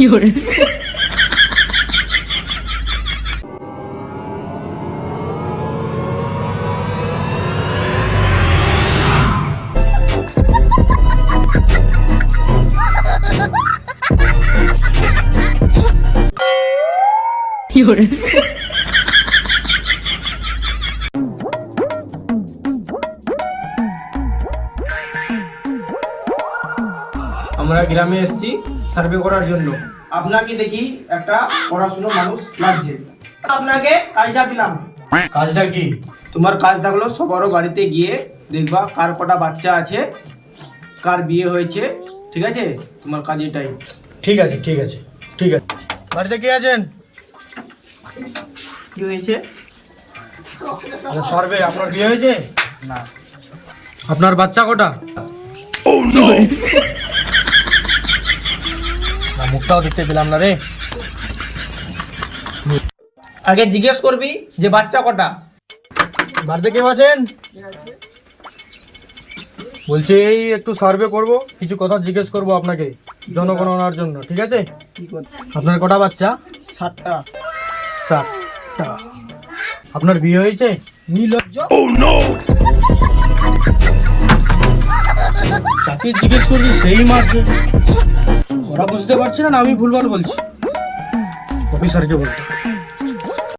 有人， 有人， আমরা গ্রামে এসেছি সার্ভে করার জন্য। আপনাকে দেখি একটা পড়াশুনো মানুষ লাগছে। আপনাকে কাজটা দিলাম। কাজটা কি? তোমার কাজ থাকল সবারও বাড়িতে গিয়ে দেখবা কার কটা বাচ্চা আছে কার বিয়ে হয়েছে ঠিক আছে? তোমার কাজ এটাই ঠিক আছে ঠিক আছে ঠিক আছে। বাড়িতে কে আছেন? কি হয়েছে? সর্বে আপনার বিয়ে হয়েছে? না। আপনার বাচ্চা কটা? না, মুখটাও দেখতে পেলাম না রে। আগে জিজ্ঞেস করবি যে বাচ্চা কটা? বাড়িতে কেউ আছেন? বলছি এই একটু সার্ভে করব কিছু কথা জিজ্ঞেস করব আপনাকে জনগণনার জন্য ঠিক আছে? আপনার কটা বাচ্চা? ষাটটা সাতটা। আপনার বিয়ে হয়েছে? নির্লজ্জ যাকে জিজ্ঞেস করছি সেই মারছে। ওরা বুঝতে পারছে না আমি ভুলভাল বলছি। অফিসারকে বলতে।